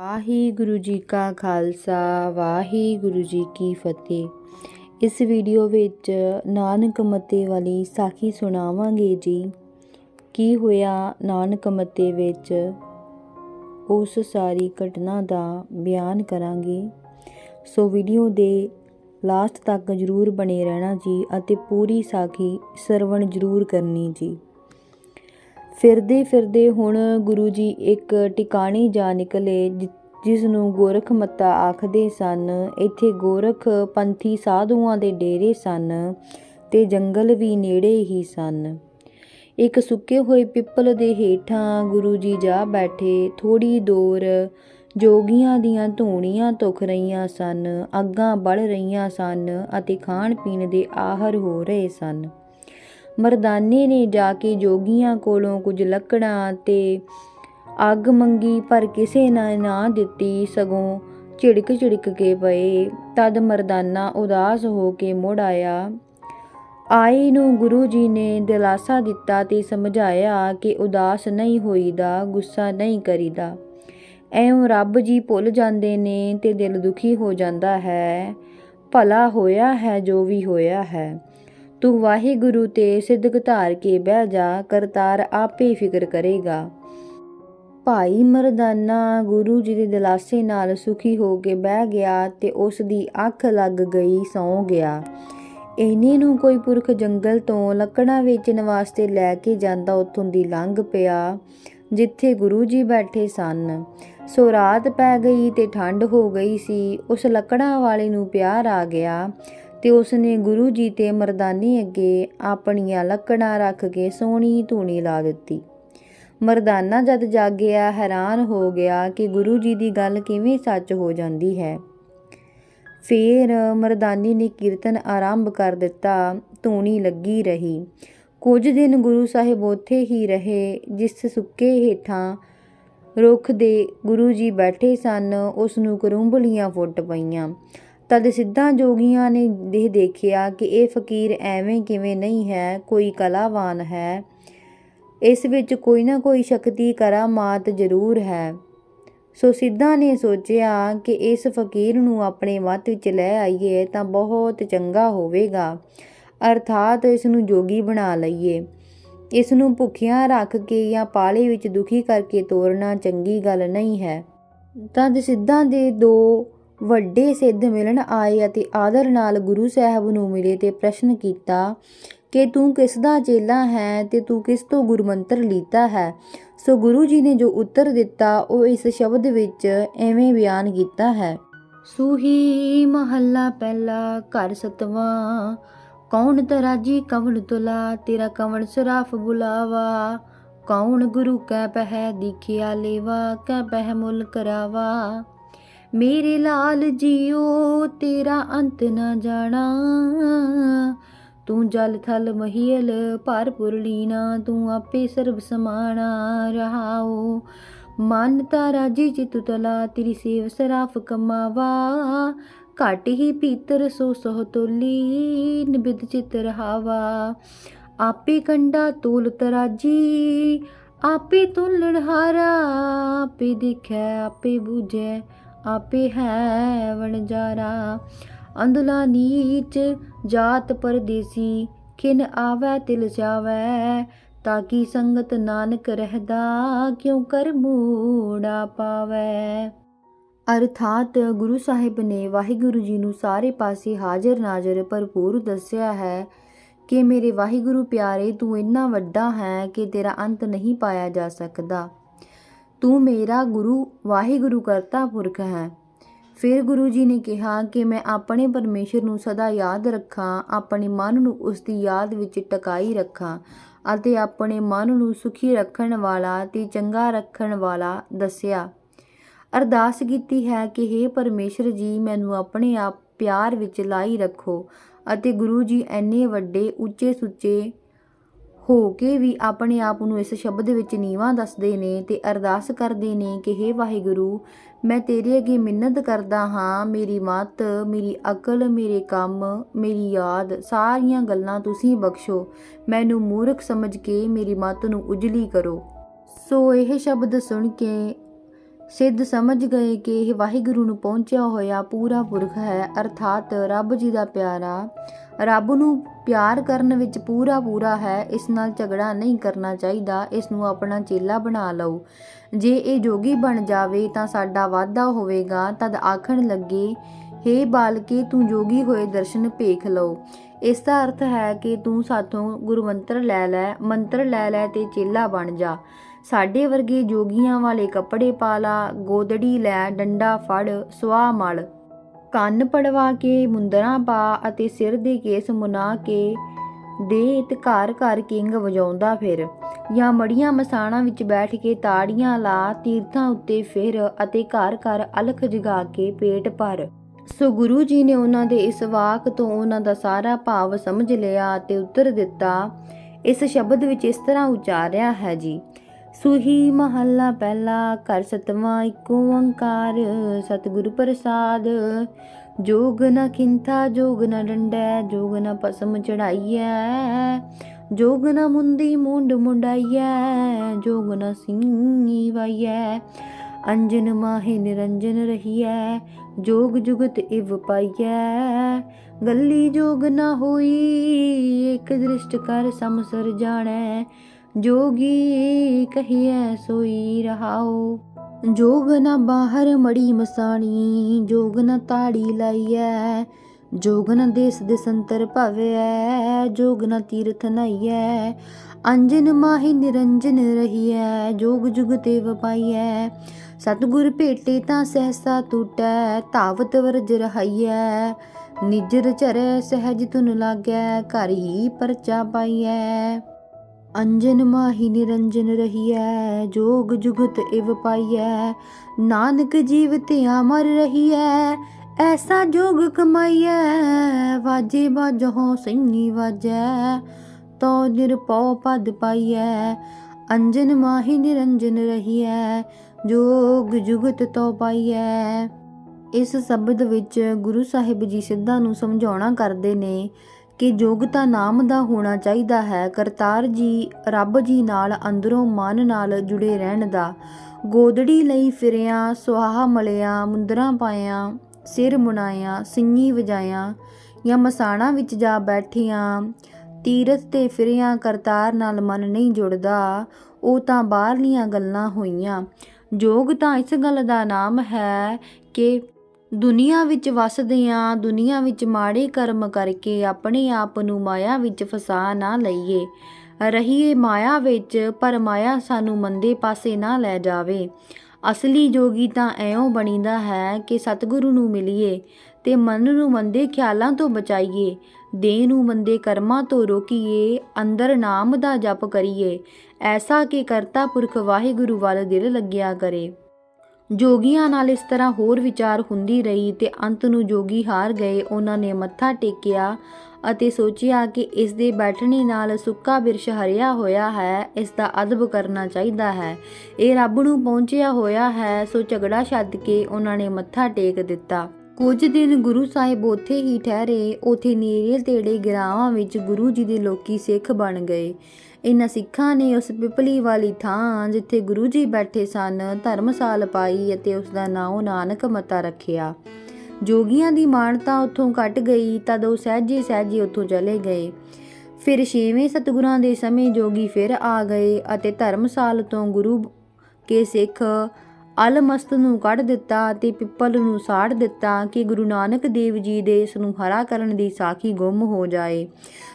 ਵਾਹਿਗੁਰੂ ਜੀ ਕਾ ਖਾਲਸਾ ਵਾਹਿਗੁਰੂ ਜੀ ਕੀ ਫਤਿਹ। ਇਸ ਵੀਡੀਓ ਵਿੱਚ ਨਾਨਕ ਮਤੇ ਵਾਲੀ ਸਾਖੀ ਸੁਣਾਵਾਂਗੇ ਜੀ। ਕੀ ਹੋਇਆ ਨਾਨਕ ਮਤੇ ਵਿੱਚ? ਉਸ ਸਾਰੀ ਘਟਨਾ ਦਾ ਬਿਆਨ ਕਰਾਂਗੇ। ਸੋ ਵੀਡੀਓ ਦੇ ਲਾਸਟ ਤੱਕ ਜਰੂਰ ਬਣੇ ਰਹਿਣਾ ਜੀ ਅਤੇ ਪੂਰੀ ਸਾਖੀ ਸਰਵਣ ਜਰੂਰ ਕਰਨੀ ਜੀ। ਫਿਰਦੇ ਫਿਰਦੇ ਹੁਣ ਗੁਰੂ ਜੀ ਇੱਕ ਟਿਕਾਣੇ ਜਾ ਨਿਕਲੇ ਜਿਸ ਨੂੰ ਗੋਰਖ ਮੱਤਾ ਆਖਦੇ ਸਨ, ਇੱਥੇ ਗੋਰਖ ਪੰਥੀ ਸਾਧੂਆਂ ਦੇ ਡੇਰੇ ਸਨ ਤੇ ਜੰਗਲ ਵੀ ਨੇੜੇ ਹੀ ਸਨ। ਇੱਕ ਸੁੱਕੇ ਹੋਏ ਪਿੱਪਲ ਦੇ ਹੇਠਾਂ ਗੁਰੂ ਜੀ ਜਾ ਬੈਠੇ ਥੋੜੀ ਦੂਰ ਜੋਗੀਆਂ ਦੀਆਂ ਧੂਣੀਆਂ ਤੁਖ ਰਹੀਆਂ ਸਨ, ਅੱਗਾਂ ਬੜ ਰਹੀਆਂ ਸਨ ਅਤੇ ਖਾਣ ਪੀਣ ਦੇ ਆਹਰ ਹੋ ਰਹੇ ਸਨ। ਮਰਦਾਨੇ ਨੇ ਜਾ ਕੇ ਜੋਗੀਆਂ ਕੋਲੋਂ ਕੁਝ ਲੱਕੜਾਂ ਤੇ ਅੱਗ ਮੰਗੀ, ਪਰ ਕਿਸੇ ਨੇ ਨਾ ਦਿੱਤੀ, ਸਗੋਂ ਝਿੜਕ ਝਿੜਕ ਕੇ ਪਏ। ਤਦ ਮਰਦਾਨਾ ਉਦਾਸ ਹੋ ਕੇ ਮੁੜ ਆਇਆ। ਆਈ ਨੂੰ ਗੁਰੂ ਜੀ ਨੇ ਦਿਲਾਸਾ ਦਿੱਤਾ ਤੇ ਸਮਝਾਇਆ ਕਿ ਉਦਾਸ ਨਹੀਂ ਹੋਈਦਾ, ਗੁੱਸਾ ਨਹੀਂ ਕਰੀਦਾ। ਐਉਂ ਰੱਬ ਜੀ ਭੁੱਲ ਜਾਂਦੇ ਨੇ ਤੇ ਦਿਲ ਦੁਖੀ ਹੋ ਜਾਂਦਾ ਹੈ। ਭਲਾ ਹੋਇਆ ਹੈ ਜੋ ਵੀ ਹੋਇਆ ਹੈ। ਤੂੰ ਵਾਹਿਗੁਰੂ ਤੇ ਸਿੱਧਕ ਧਾਰ ਕੇ ਬਹਿ ਜਾ, ਕਰਤਾਰ ਆਪੇ ਫਿਕਰ ਕਰੇਗਾ। ਭਾਈ ਮਰਦਾਨਾ, ਗੁਰੂ ਜੀ ਦੇ ਦਿਲਾਸੇ ਨਾਲ ਸੁਖੀ ਹੋ ਕੇ ਬਹਿ ਗਿਆ ਤੇ ਉਸ ਦੀ ਅੱਖ ਲੱਗ ਗਈ, ਸੌ ਗਿਆ। ਇਹਨੇ ਨੂੰ ਕੋਈ ਪੁਰਖ ਜੰਗਲ ਤੋਂ ਲੱਕੜਾਂ ਵੇਚਣ ਵਾਸਤੇ ਲੈ ਕੇ ਜਾਂਦਾ ਉੱਥੋਂ ਦੀ ਲੰਘ ਪਿਆ, ਜਿੱਥੇ ਗੁਰੂ ਜੀ ਬੈਠੇ ਸਨ। ਸੋ ਰਾਤ ਪੈ ਗਈ ਤੇ ਠੰਡ ਹੋ ਗਈ ਸੀ, ਉਸ ਲੱਕੜਾਂ ਵਾਲੇ ਨੂੰ ਪਿਆਰ ਆ ਗਿਆ। ਤੇ ਉਸਨੇ ਗੁਰੂ ਜੀ ਤੇ ਮਰਦਾਨੀ ਅੱਗੇ ਆਪਣੀਆਂ ਲੱਕੜਾਂ ਰੱਖ ਕੇ ਸੋਹਣੀ ਧੂਣੀ ਲਾ ਦਿੱਤੀ। ਮਰਦਾਨਾ ਜਦ ਜਾਗਿਆ, ਹੈਰਾਨ ਹੋ ਗਿਆ ਕਿ ਗੁਰੂ ਜੀ ਦੀ ਗੱਲ ਕਿਵੇਂ ਸੱਚ ਹੋ ਜਾਂਦੀ ਹੈ। ਫੇਰ ਮਰਦਾਨੀ ਨੇ ਕੀਰਤਨ ਆਰੰਭ ਕਰ ਦਿੱਤਾ, ਧੂਣੀ ਲੱਗੀ ਰਹੀ। ਕੁਝ ਦਿਨ ਗੁਰੂ ਸਾਹਿਬ ਉੱਥੇ ਹੀ ਰਹੇ, ਜਿਸ ਸੁੱਕੇ ਹੇਠਾਂ ਰੁੱਖ ਦੇ ਗੁਰੂ ਜੀ ਬੈਠੇ ਸਨ ਉਸ ਨੂੰ ਕਰੂੰਬਲੀਆਂ ਫੁੱਟ ਪਈਆਂ। ਤਦ ਸਿੱਧਾਂ ਜੋਗੀਆਂ ਨੇ ਇਹ ਦੇਖਿਆ ਕਿ ਇਹ ਫਕੀਰ ਐਵੇਂ ਕਿਵੇਂ ਨਹੀਂ ਹੈ, ਕੋਈ ਕਲਾਵਾਨ ਹੈ। ਇਸ ਵਿੱਚ ਕੋਈ ਨਾ ਕੋਈ ਸ਼ਕਤੀ ਕਰਾਮਾਤ ਜ਼ਰੂਰ ਹੈ। ਸੋ ਸਿੱਧਾਂ ਨੇ ਸੋਚਿਆ ਕਿ ਇਸ ਫਕੀਰ ਨੂੰ ਆਪਣੇ ਮੱਤ ਵਿੱਚ ਲੈ ਆਈਏ ਤਾਂ ਬਹੁਤ ਚੰਗਾ ਹੋਵੇਗਾ। ਅਰਥਾਤ ਇਸ ਨੂੰ ਜੋਗੀ ਬਣਾ ਲਈਏ। ਇਸ ਨੂੰ ਭੁੱਖਿਆਂ ਰੱਖ ਕੇ ਜਾਂ ਪਾਲੇ ਵਿੱਚ ਦੁਖੀ ਕਰਕੇ ਤੋਰਨਾ ਚੰਗੀ ਗੱਲ ਨਹੀਂ ਹੈ। ਤਦ ਸਿੱਧਾਂ ਦੇ ਦੋ ਵੱਡੇ ਸਿੱਧ ਮਿਲਣ ਆਏ ਅਤੇ ਆਦਰ ਨਾਲ ਗੁਰੂ ਸਾਹਿਬ ਨੂੰ ਮਿਲੇ ਤੇ ਪ੍ਰਸ਼ਨ ਕੀਤਾ ਕਿ ਤੂੰ ਕਿਸ ਦਾ ਚੇਲਾ ਹੈ ਤੇ ਤੂੰ ਕਿਸ ਤੋਂ ਗੁਰਮੰਤਰ ਲੀਤਾ ਹੈ? ਸੋ ਗੁਰੂ ਜੀ ਨੇ ਜੋ ਉੱਤਰ ਦਿੱਤਾ, ਉਹ ਇਸ ਸ਼ਬਦ ਵਿੱਚ ਐਵੇਂ ਬਿਆਨ ਕੀਤਾ ਹੈ, ਸੂਹੀ ਮਹੱਲਾ ਪਹਿਲਾ ਘਰ ਸਤਵਾਂ, ਕੌਣ ਤਰਾਜੀ ਕਵਣ ਤੁਲਾ, ਤੇਰਾ ਕਵਣ ਸਰਾਫ ਬੁਲਾਵਾ, ਕੌਣ ਗੁਰੂ ਕੈ ਪਹਿ ਦੀਖਿਆ ਲੇਵਾ, ਕੈ ਪਹਿ ਮੁੱਲ ਕਰਾਵਾ। ਮੇਰੇ ਲਾਲ ਜੀਓ, ਤੇਰਾ ਅੰਤ ਨਾ ਜਾਣਾ। ਤੂੰ ਜਲ ਥਲ ਮਹੀਲ ਭਰਪੁਰ ਲੀਨਾ, ਤੂੰ ਆਪੇ ਸਰਬ ਸਮਾਣਾ ਰਹਾਓ। ਮਨ ਤਾਰਾ ਜੀ ਚਿਤ ਤਲਾ, ਤੇਰੀ ਸੇਵ ਸਰਾਫ ਕਮਾਵਾ। ਘਟ ਹੀ ਪੀਤਰ ਸੋ ਸਹ ਤੋਲੀ, ਨਿਬਿਦ ਚਿਤ ਰਹਾਵਾ। ਆਪੇ ਕੰਡਾ ਤੋਲ ਤਰਾਜੀ, ਆਪੇ ਤੁਲਣ ਹਾਰਾ ਆਪੇ ਦੇਖੈ, ਆਪੇ ਬੂਝੈ। ਆਪੇ ਹੈ ਵਣਜਾਰਾ। ਅੰਧਲਾ ਨੀਚ ਜਾਤ ਪਰਦੇਸੀ, ਖਿਨ ਆਵੈ ਤਿਲ ਜਾਵੈ ਤਾਕੀ ਸੰਗਤ ਨਾਨਕ ਰਹਦਾ, ਕਿਉ ਕਰ ਮੂੜਾ ਪਾਵੈ। ਅਰਥਾਤ ਗੁਰੂ ਸਾਹਿਬ ਨੇ ਵਾਹਿਗੁਰੂ ਜੀ ਨੂੰ ਸਾਰੇ ਪਾਸੇ ਹਾਜ਼ਰ ਨਾਜ਼ਰ ਭਰਪੂਰ ਦੱਸਿਆ ਹੈ ਕਿ ਮੇਰੇ ਵਾਹਿਗੁਰੂ ਪਿਆਰੇ, ਤੂੰ ਇੰਨਾ ਵੱਡਾ ਹੈ ਕਿ ਤੇਰਾ ਅੰਤ ਨਹੀਂ ਪਾਇਆ ਜਾ ਸਕਦਾ। ਤੂੰ ਮੇਰਾ ਗੁਰੂ, ਵਾਹਿਗੁਰੂ ਕਰਤਾ ਪੁਰਖ ਹੈ। ਫਿਰ ਗੁਰੂ ਜੀ ਨੇ ਕਿਹਾ ਕਿ ਮੈਂ ਆਪਣੇ ਪਰਮੇਸ਼ਰ ਨੂੰ ਸਦਾ ਯਾਦ ਰੱਖਾਂ, ਆਪਣੇ ਮਨ ਨੂੰ ਉਸ ਦੀ ਯਾਦ ਵਿੱਚ ਟਿਕਾਈ ਰੱਖਾਂ ਅਤੇ ਆਪਣੇ ਮਨ ਨੂੰ ਸੁਖੀ ਰੱਖਣ ਵਾਲਾ ਤੇ ਚੰਗਾ ਰੱਖਣ ਵਾਲਾ ਦੱਸਿਆ। ਅਰਦਾਸ ਕੀਤੀ ਹੈ ਕਿ हे ਪਰਮੇਸ਼ਰ ਜੀ, ਮੈਨੂੰ ਆਪਣੇ ਆਪ ਪਿਆਰ ਵਿੱਚ ਲਾਈ ਰੱਖੋ ਅਤੇ ਗੁਰੂ ਜੀ ਐਨੇ ਵੱਡੇ ਉੱਚੇ ਸੁੱਚੇ ਹੋ ਕੇ ਵੀ ਆਪਣੇ ਆਪ ਨੂੰ ਇਸ ਸ਼ਬਦ ਵਿੱਚ ਨੀਵਾ ਦੱਸਦੇ ਨੇ ਤੇ ਅਰਦਾਸ ਕਰਦੇ ਨੇ ਕਿ हे ਵਾਹਿਗੁਰੂ, ਮੈਂ ਤੇਰੇ ਅੱਗੇ ਮਿੰਨਤ ਕਰਦਾ ਹਾਂ। ਮੇਰੀ ਮਤ, ਮੇਰੀ ਅਕਲ, ਮੇਰੇ ਕੰਮ, ਮੇਰੀ ਯਾਦ, ਸਾਰੀਆਂ ਗੱਲਾਂ ਤੁਸੀਂ ਬਖਸ਼ੋ। ਮੈਨੂੰ ਮੂਰਖ ਸਮਝ ਕੇ ਮੇਰੀ ਮਤ ਨੂੰ ਉਜਲੀ ਕਰੋ। ਸੋ ਇਹ ਸ਼ਬਦ ਸੁਣ ਕੇ ਸਿੱਧ ਸਮਝ ਗਏ ਕਿ ਇਹ ਵਾਹਿਗੁਰੂ ਨੂੰ ਪਹੁੰਚਿਆ ਹੋਇਆ ਪੂਰਾ ਪੁਰਖ ਹੈ। ਅਰਥਾਤ ਰੱਬ ਜੀ ਦਾ ਪਿਆਰਾ ਰੱਬ ਨੂੰ ਪਿਆਰ ਕਰਨ ਵਿੱਚ ਪੂਰਾ ਪੂਰਾ ਹੈ, ਇਸ ਨਾਲ ਝਗੜਾ ਨਹੀਂ ਕਰਨਾ ਚਾਹੀਦਾ, ਇਸ ਨੂੰ ਆਪਣਾ ਚੇਲਾ ਬਣਾ ਲਓ। ਜੇ ਇਹ ਜੋਗੀ ਬਣ ਜਾਵੇ ਤਾਂ ਸਾਡਾ ਵਾਧਾ ਹੋਵੇਗਾ। ਤਦ ਆਖਣ ਲੱਗੇ, ਹੇ ਬਾਲਕੇ, ਤੂੰ ਜੋਗੀ ਹੋਏ ਦਰਸ਼ਨ ਭੇਖ ਲਓ। ਇਸ ਦਾ ਅਰਥ ਹੈ ਕਿ ਤੂੰ ਸਾਥੋਂ ਗੁਰਮੰਤਰ ਲੈ ਲੈ, ਮੰਤਰ ਲੈ ਲੈ ਤੇ ਚੇਲਾ ਬਣ ਜਾ। ਸਾਡੇ ਵਰਗੇ ਜੋਗੀਆਂ ਵਾਲੇ ਕੱਪੜੇ ਪਾ ਲਾ, ਗੋਦੜੀ ਲੈ, ਡੰਡਾ ਫੜ ਸਵਾ ਮਲ। ਕੰਨ ਪੜਵਾ ਕੇ, ਮੁੰਦਰਾਂ ਪਾ ਅਤੇ ਸਿਰ ਦੇ ਕੇਸ ਮੁਨਾ ਕੇ ਦੇ ਤੇ ਘਰ ਕਿੰਗ ਵਜਾਉਂਦਾ ਫਿਰ। ਜਾਂ ਮੜੀਆਂ ਮਸਾਣਾ ਵਿੱਚ ਬੈਠ ਕੇ ਤਾੜੀਆਂ ਲਾ, ਤੀਰਥਾਂ ਉੱਤੇ ਫਿਰ ਅਤੇ ਘਰ ਘਰ ਅਲਖ ਜਗਾ ਕੇ ਪੇਟ ਭਰ। ਸੋ ਗੁਰੂ ਜੀ ਨੇ ਉਹਨਾਂ ਦੇ ਇਸ ਵਾਕ ਤੋਂ ਉਹਨਾਂ ਦਾ ਸਾਰਾ ਭਾਵ ਸਮਝ ਲਿਆ ਤੇ ਉੱਤਰ ਦਿੱਤਾ, ਇਸ ਸ਼ਬਦ ਵਿੱਚ ਇਸ ਤਰ੍ਹਾਂ ਉਚਾਰਿਆ ਹੈ ਜੀ ਸੁਹੀ ਮਹੱਲਾ ਪਹਿਲਾ ਘਰ ਸਤਵਾਂ, ਇੱਕ ਓੰਕਾਰ। ਸਤਿਗੁਰ ਪ੍ਰਸਾਦ, ਜੋਗ ਨ ਖਿੰਥਾ, ਜੋਗ ਨ ਡੰਡੈ, ਜੋਗ ਨ ਪਸਮ ਚੜਾਈਐ। ਜੋਗ ਨ ਮੁੰਦੀ ਮੁੰਡ ਮੁੰਡਾਈਐ, ਜੋਗ ਨ ਸਿੰਘੀ ਵਾਈਐ। ਅੰਜਨ ਮਾਹੇ ਨਿਰੰਜਨ ਰਹੀਐ, ਜੋਗ ਜੁਗਤ ਇਵ ਪਾਈਐ। ਗੱਲੀ ਜੋਗ ਨ ਹੋਈ ਇਕ ਦ੍ਰਿਸ਼ਟ ਕਰ ਸਮਸਰ ਜਾਣੈ। ਜੋਗੀ ਕਹੀਐ ਸੋਈ ਰਹਾਓ। ਜੋਗ ਨਾ ਬਾਹਰ ਮੜੀ ਮਸਾਣੀ, ਜੋਗ ਨਾ ਤਾੜੀ ਲਾਈਐ। ਜੋਗ ਨਾ ਦੇਸ ਦੇਸੰਤਰ ਭਵੈ, ਜੋਗ ਨਾ ਤੀਰਥ ਨਈਐ। ਅੰਜਨ ਮਾਹੀ ਨਿਰੰਜਨ ਰਹੀਐ, ਜੋਗ ਜੁਗ ਤੇ ਵਪਾਈਐ। ਸਤਿਗੁਰ ਭੇਟੇ ਤਾਂ ਸਹਸਾ ਟੂਟੈ, ਧਾਵਤ ਵਰਜ ਰਹਾਈਐ। ਨਿਜਰ ਚਰੈ ਸਹਿਜ ਤੁਨ ਲਾਗੈ, ਘਰ ਹੀ ਪਰਚਾ ਪਾਈਐ। ਅੰਜਨ ਮਾਹੀ ਨਿਰੰਜਨ ਰਹੀਐ, ਜੋਗ ਜੁਗਤ ਇਵ ਪਾਈਐ, ਨਾਨਕ ਜੀਵ ਧਿਆ ਮਰ ਰਹੀਐ, ਐਸਾ ਜੋਗ ਕਮਾਈਐ, ਵਾਜੇ ਬਾਜੋ ਸਿੰਘੀ ਵਾਜੈ, ਤੋ ਨਿਰਪਉ ਪਦ ਪਾਈਐ, ਅੰਜਨ ਮਾਹੀ ਨਿਰੰਜਨ ਰਹੀਐ, ਜੋਗ ਜੁਗਤ ਤੋ ਪਾਈਐ। ਇਸ ਸ਼ਬਦ ਵਿੱਚ ਗੁਰੂ ਸਾਹਿਬ ਜੀ ਸਿੱਧਾਂ ਨੂੰ ਸਮਝਾਉਣਾ ਕਰਦੇ ਨੇ ਕਿ ਯੋਗਤਾ ਨਾਮ ਦਾ ਹੋਣਾ ਚਾਹੀਦਾ ਹੈ, ਕਰਤਾਰ ਜੀ ਰੱਬ ਜੀ ਨਾਲ ਅੰਦਰੋਂ ਮਨ ਨਾਲ ਜੁੜੇ ਰਹਿਣ ਦਾ। ਗੋਦੜੀ ਲਈ ਫਿਰਿਆ, ਸੁਆਹ ਮਲਿਆ, ਮੁੰਦਰਾਂ ਪਾਇਆ, ਸਿਰ ਮੁਨਾਇਆ, ਸਿੰਗੀ ਵਜਾਇਆ, ਜਾਂ ਮਸਾਣਾ ਵਿੱਚ ਜਾ ਬੈਠਿਆਂ, ਤੀਰਥ ਤੇ ਫਿਰਿਆ ਕਰਤਾਰ ਨਾਲ ਮਨ ਨਹੀਂ ਜੁੜਦਾ, ਉਹ ਤਾਂ ਬਾਹਰਲੀਆਂ ਗੱਲਾਂ ਹੋਈਆਂ। ਯੋਗ ਤਾਂ ਇਸ ਗੱਲ ਦਾ ਨਾਮ ਹੈ ਕਿ ਦੁਨੀਆ ਵਿੱਚ ਵਸਦਿਆਂ ਦੁਨੀਆ ਵਿੱਚ ਮਾੜੇ ਕਰਮ ਕਰਕੇ ਆਪਣੇ ਆਪ ਨੂੰ ਮਾਇਆ ਵਿੱਚ ਫਸਾ ਨਾ ਲਈਏ। ਰਹੀਏ ਮਾਇਆ ਵਿੱਚ, ਪਰ ਮਾਇਆ ਸਾਨੂੰ ਮੰਦੇ ਪਾਸੇ ਨਾ ਲੈ ਜਾਵੇ। ਅਸਲੀ ਜੋਗੀ ਤਾਂ ਐਉਂ ਬਣੀਦਾ ਹੈ ਕਿ ਸਤਿਗੁਰੂ ਨੂੰ ਮਿਲੀਏ ਤੇ ਮਨ ਨੂੰ ਮੰਦੇ ਖਿਆਲਾਂ ਤੋਂ ਬਚਾਈਏ, ਦੇਹ ਨੂੰ ਮੰਦੇ ਕਰਮਾਂ ਤੋਂ ਰੋਕੀਏ, ਅੰਦਰ ਨਾਮ ਦਾ ਜਪ ਕਰੀਏ। ਐਸਾ ਕਿ ਕਰਤਾ ਪੁਰਖ ਵਾਹਿਗੁਰੂ ਵੱਲ ਦਿਲ ਲੱਗਿਆ ਕਰੇ। ਜੋਗੀਆਂ ਨਾਲ ਇਸ ਤਰ੍ਹਾਂ ਹੋਰ ਵਿਚਾਰ ਹੁੰਦੀ ਰਹੀ ਤੇ ਅੰਤ ਨੂੰ ਜੋਗੀ ਹਾਰ ਗਏ। ਉਹਨਾਂ ਨੇ ਮੱਥਾ ਟੇਕਿਆ ਅਤੇ ਸੋਚਿਆ ਕਿ ਇਸ ਦੇ ਬੈਠਣੇ ਨਾਲ ਸੁੱਕਾ ਬਿਰਸ਼ ਹਰਿਆ ਹੋਇਆ ਹੈ, ਇਸ ਦਾ ਅਦਬ ਕਰਨਾ ਚਾਹੀਦਾ ਹੈ। ਇਹ ਰੱਬ ਨੂੰ ਪਹੁੰਚਿਆ ਹੋਇਆ ਹੈ, ਸੋ ਝਗੜਾ ਛੱਡ ਕੇ ਉਹਨਾਂ ਨੇ ਮੱਥਾ ਟੇਕ ਦਿੱਤਾ। ਕੁਝ ਦਿਨ ਗੁਰੂ ਸਾਹਿਬ ਉੱਥੇ ਹੀ ਠਹਿਰੇ। ਉੱਥੇ ਨੇੜੇ ਤੇੜੇ ਗਿਰਾਵਾਂ ਵਿੱਚ ਗੁਰੂ ਜੀ ਦੇ ਲੋਕੀ ਸਿੱਖ ਬਣ ਗਏ। ਇਹਨਾਂ ਸਿੱਖਾਂ ਨੇ ਉਸ ਪਿਪਲੀ ਵਾਲੀ ਥਾਂ ਜਿੱਥੇ ਗੁਰੂ ਜੀ ਬੈਠੇ ਸਨ, ਧਰਮਸਾਲ ਪਾਈ ਅਤੇ ਉਸ ਦਾ ਨਾਮ ਨਾਨਕ ਮਤਾ ਰੱਖਿਆ। ਜੋਗੀਆਂ ਦੀ ਮਾਨਤਾ ਉੱਥੋਂ ਘਟ ਗਈ, ਤਦ ਉਹ ਸਹਿਜੇ ਸਹਿਜੇ ਉੱਥੋਂ ਚਲੇ ਗਏ। ਫਿਰ ਛੇਵੇਂ ਸਤਿਗੁਰਾਂ ਦੇ ਸਮੇਂ ਜੋਗੀ ਫਿਰ ਆ ਗਏ ਅਤੇ ਧਰਮਸਾਲ ਤੋਂ ਗੁਰੂ ਕੇ ਸਿੱਖ ਅਲਮਸਤ ਨੂੰ ਕੱਢ ਦਿੱਤਾ ਅਤੇ ਪਿੱਪਲ ਨੂੰ ਸਾੜ ਦਿੱਤਾ ਕਿ ਗੁਰੂ ਨਾਨਕ ਦੇਵ ਜੀ ਦੇ ਇਸ ਨੂੰ ਹਰਾ ਕਰਨ ਦੀ ਸਾਖੀ ਗੁੰਮ ਹੋ ਜਾਏ।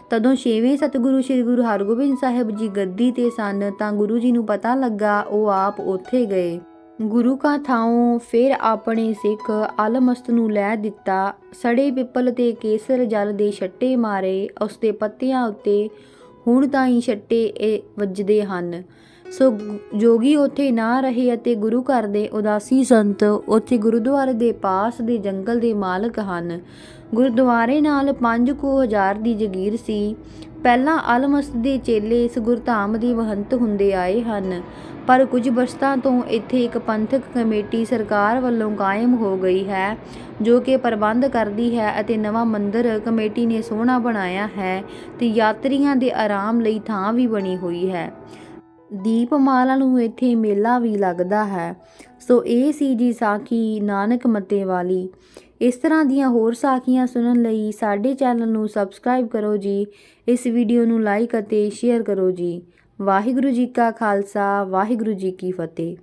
ਤਦੋਂ ਛੇਵੇਂ ਸਤਿਗੁਰੂ ਸ੍ਰੀ ਗੁਰੂ ਹਰਗੋਬਿੰਦ ਸਾਹਿਬ ਜੀ ਗੱਦੀ ਤੇ ਸਨ ਤਾਂ ਗੁਰੂ ਜੀ ਨੂੰ ਪਤਾ ਲੱਗਾ ਉਹ ਆਪ ਉੱਥੇ ਗਏ। ਗੁਰੂ ਕਾ ਥਾਉ ਫਿਰ ਆਪਣੇ ਸਿੱਖ ਅਲਮਸਤ ਨੂੰ ਲੈ ਦਿੱਤਾ। ਸੜੇ ਪਿੱਪਲ ਤੇ ਕੇਸਰ ਜਲ ਦੇ ਛੱਟੇ ਮਾਰੇ। ਉਸ ਦੇ ਪੱਤਿਆਂ ਉੱਤੇ ਹੁਣ ਤਾਂ ਹੀ ਛੱਟੇ ਇਹ ਵੱਜਦੇ ਹਨ। ਸੋ ਜੋਗੀ ਉੱਥੇ ਨਾ ਰਹੇ ਅਤੇ ਗੁਰੂ ਘਰ ਦੇ ਉਦਾਸੀ ਸੰਤ ਉੱਥੇ ਗੁਰਦੁਆਰੇ ਦੇ ਪਾਸ ਦੇ ਜੰਗਲ ਦੇ ਮਾਲਕ ਹਨ। ਗੁਰਦੁਆਰੇ ਨਾਲ 5000 ਦੀ ਜਗੀਰ ਸੀ। ਪਹਿਲਾਂ ਅਲਮਸਤ ਦੇ ਚੇਲੇ ਇਸ ਗੁਰਧਾਮ ਦੀ ਮਹੰਤ ਹੁੰਦੇ ਆਏ ਹਨ। ਪਰ ਕੁਝ ਵਰਸ਼ਾਂ ਤੋਂ ਇੱਥੇ ਇੱਕ ਪੰਥਕ ਕਮੇਟੀ ਸਰਕਾਰ ਵੱਲੋਂ ਕਾਇਮ ਹੋ ਗਈ ਹੈ, ਜੋ ਕਿ ਪ੍ਰਬੰਧ ਕਰਦੀ ਹੈ ਅਤੇ ਨਵਾਂ ਮੰਦਿਰ ਕਮੇਟੀ ਨੇ ਸੋਹਣਾ ਬਣਾਇਆ ਹੈ ਤੇ ਯਾਤਰੀਆਂ ਦੇ ਆਰਾਮ ਲਈ ਥਾਂ ਵੀ ਬਣੀ ਹੋਈ ਹੈ। ਦੀਪਮਾਲਾ ਨੂੰ ਇੱਥੇ ਮੇਲਾ ਵੀ ਲੱਗਦਾ ਹੈ। ਸੋ ਇਹ ਸੀ ਜੀ ਸਾਖੀ ਨਾਨਕ ਮੱਤੇ ਵਾਲੀ। ਇਸ ਤਰ੍ਹਾਂ ਦੀਆਂ ਹੋਰ ਸਾਖੀਆਂ ਸੁਣਨ ਲਈ ਸਾਡੇ ਚੈਨਲ ਨੂੰ ਸਬਸਕ੍ਰਾਈਬ ਕਰੋ ਜੀ। ਇਸ ਵੀਡੀਓ ਨੂੰ ਲਾਈਕ ਅਤੇ ਸ਼ੇਅਰ ਕਰੋ ਜੀ। ਵਾਹਿਗੁਰੂ ਜੀ ਕਾ ਖਾਲਸਾ, ਵਾਹਿਗੁਰੂ ਜੀ ਕੀ ਫਤਿਹ।